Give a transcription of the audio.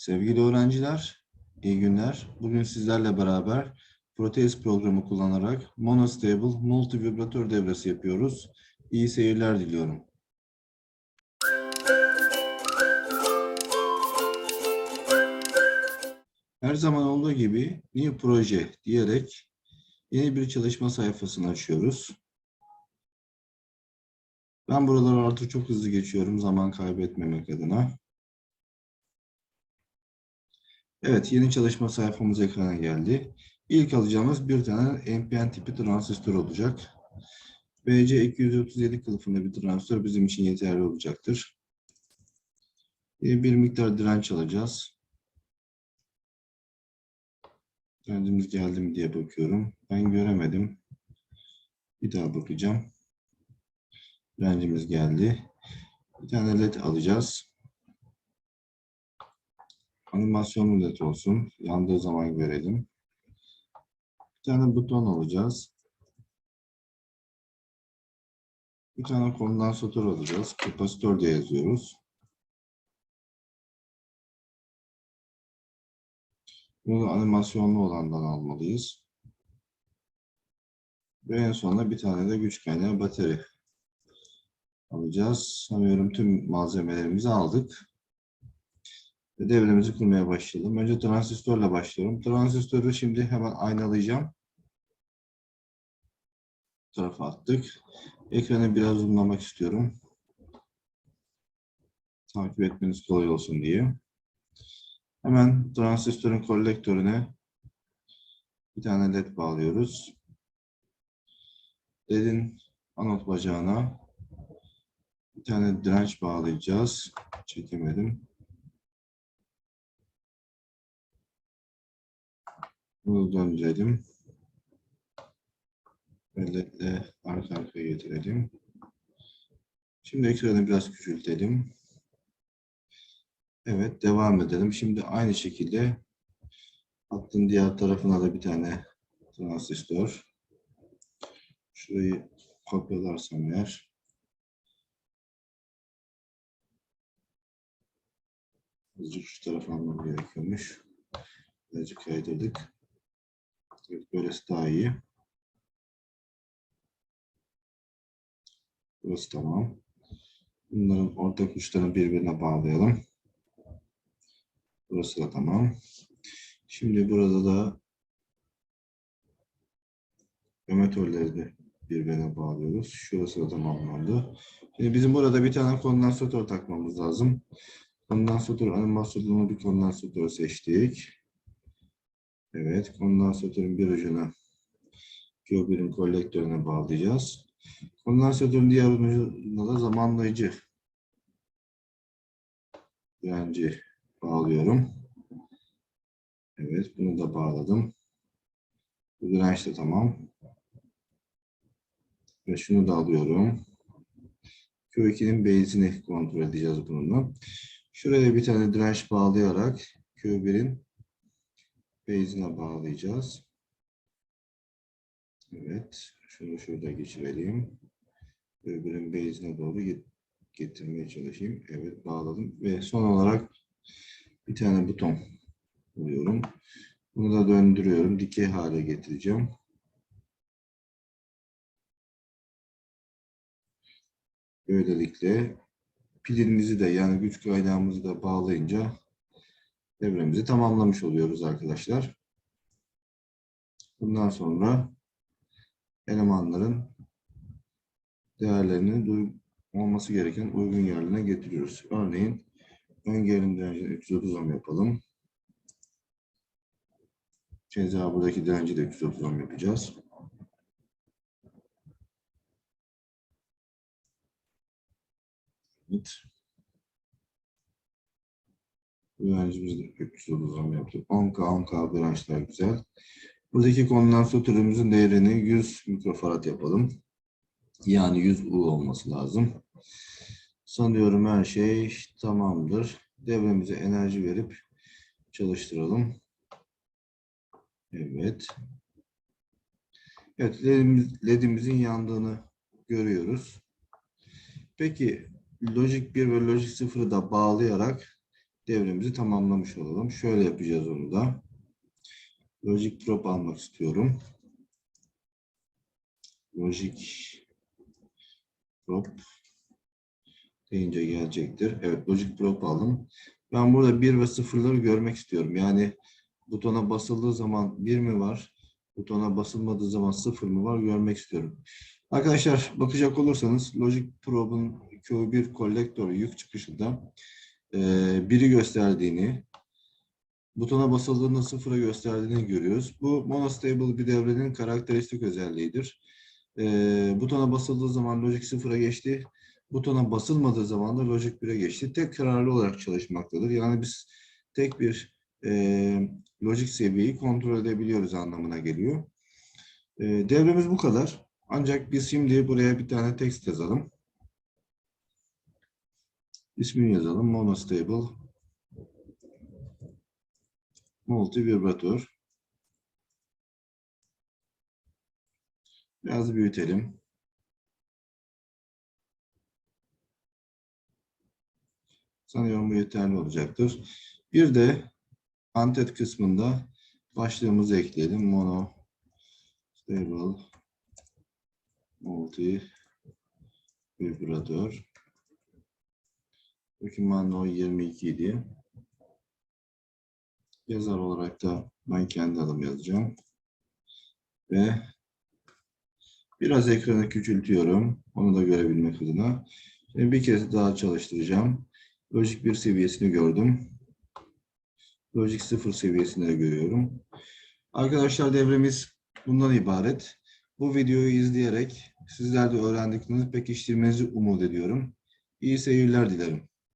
Sevgili öğrenciler, iyi günler. Bugün sizlerle beraber Proteus programı kullanarak Monostable Multivibratör devresi yapıyoruz. İyi seyirler diliyorum. Her zaman olduğu gibi New Proje diyerek yeni bir çalışma sayfasını açıyoruz. Ben buraları artık çok hızlı geçiyorum zaman kaybetmemek adına. Evet, yeni çalışma sayfamız ekrana geldi. İlk alacağımız bir tane NPN tipi transistör olacak. BC237 kılıfında bir transistör bizim için yeterli olacaktır. Ee, Bir miktar direnç alacağız. Direncimiz geldi mi diye bakıyorum. Ben göremedim. Bir daha bakacağım. Direncimiz geldi. Bir tane led alacağız. Animasyonlu led olsun. Yandığı zaman görelim. Bir tane buton alacağız. Bir tane kondansatör alacağız. Kapasitör de yazıyoruz. Bunu animasyonlu olandan almalıyız. Ve en sonunda bir tane de güç kaynağı batarya alacağız. Sanıyorum tüm malzemelerimizi aldık. Devremizi kurmaya başlayalım. Önce transistörle başlıyorum. Transistörü şimdi hemen aynalayacağım. Bu tarafa attık. Ekranı biraz zoomlamak istiyorum. Takip etmeniz kolay olsun diye. Hemen transistörün kolektörüne bir tane led bağlıyoruz. LED'in anot bacağına bir tane direnç bağlayacağız. Çekemedim. Bunu döndürelim. Ledle arka arkaya getirelim. Şimdi ekranı biraz küçültelim. Evet, devam edelim. Şimdi aynı şekilde hattın diğer tarafına da bir tane transistör. Şurayı kopyalarsam eğer. Azıcık şu tarafa almam gerekiyormuş. Birazcık kaydırdık. Evet, böylesi daha iyi. Burası tamam. Bunların ortak uçlarını birbirine bağlayalım. Burası da tamam. Şimdi burada da emitörleri de birbirine bağlıyoruz. Şurası da tamamlandı. Şimdi bizim burada bir tane kondansatör takmamız lazım. Kondansatör animasyonunu bir kondansatör seçtik. Evet, kondansatörün bir ucuna Q1'in kolektörüne bağlayacağız. Kondansatörün diğer ucuna da zamanlayıcı direnci bağlıyorum. Evet, bunu da bağladım. Bu direnç de tamam. Ve şunu da alıyorum. Q2'nin base'ini kontrol edeceğiz bununla. Şuraya bir tane direnç bağlayarak Q1'in base'ine bağlayacağız. Evet, şunu şurada geçirelim. Q1'in base'ine doğru getirmeye çalışayım. Evet, bağladım. Ve son olarak bir tane buton buluyorum. Bunu da döndürüyorum. Dikey hale getireceğim. Böylelikle pilimizi de yani güç kaynağımızı da bağlayınca devremizi tamamlamış oluyoruz arkadaşlar. Bundan sonra elemanların değerlerini olması gereken uygun yerlerine getiriyoruz. Örneğin ön gerilim direncini 330 ohm yapalım. Ceza buradaki direnci de 330 ohm yapacağız. Evet. Direncimizi de 330 ohm yaptık. 10K 10K dirençler güzel. Buradaki kondansatörümüzün değerini 100 mikrofarad yapalım. Yani 100 U olması lazım. Sanıyorum her şey tamamdır. Devremize enerji verip çalıştıralım. Evet. Evet, ledimiz, ledimizin yandığını görüyoruz. Peki, Logic 1 ve Logic 0'ı da bağlayarak devremizi tamamlamış olalım. Şöyle yapacağız onu da. Logic prop almak istiyorum. Logic prop deyince gelecektir. Evet, logic prop aldım. Ben burada 1 ve 0'ları görmek istiyorum. Yani butona basıldığı zaman 1 mi var? Butona basılmadığı zaman 0 mı var? Görmek istiyorum. Arkadaşlar bakacak olursanız Logic Prob'un Q1 kolektör yük çıkışında eee biri gösterdiğini, butona basıldığında sıfıra gösterdiğini görüyoruz. Bu monostable bir devrenin karakteristik özelliğidir. Eee, butona basıldığı zaman Logic sıfıra geçti. Butona basılmadığı zaman da Logic 1'e geçti. Tek kararlı olarak çalışmaktadır. Yani biz tek bir eee Logic seviyeyi kontrol edebiliyoruz anlamına geliyor. Eee, devremiz bu kadar. Ancak biz şimdi buraya bir tane text yazalım. İsmini yazalım. Monostable multi vibratör. Biraz büyütelim. Sanıyorum bu yeterli olacaktır. Bir de antet kısmında başlığımızı ekleyelim. Mono stable multi vibratör. Doküman no 22 idi. Yazar olarak da ben kendi adım yazacağım. Ve biraz ekranı küçültüyorum. Onu da görebilmek adına. Şimdi bir kez daha çalıştıracağım. Logic 1 seviyesini gördüm. Logic 0 seviyesini de görüyorum. Arkadaşlar devremiz bundan ibaret. Bu videoyu izleyerek sizler de öğrendiklerinizi pekiştirmenizi umut ediyorum. İyi seyirler dilerim.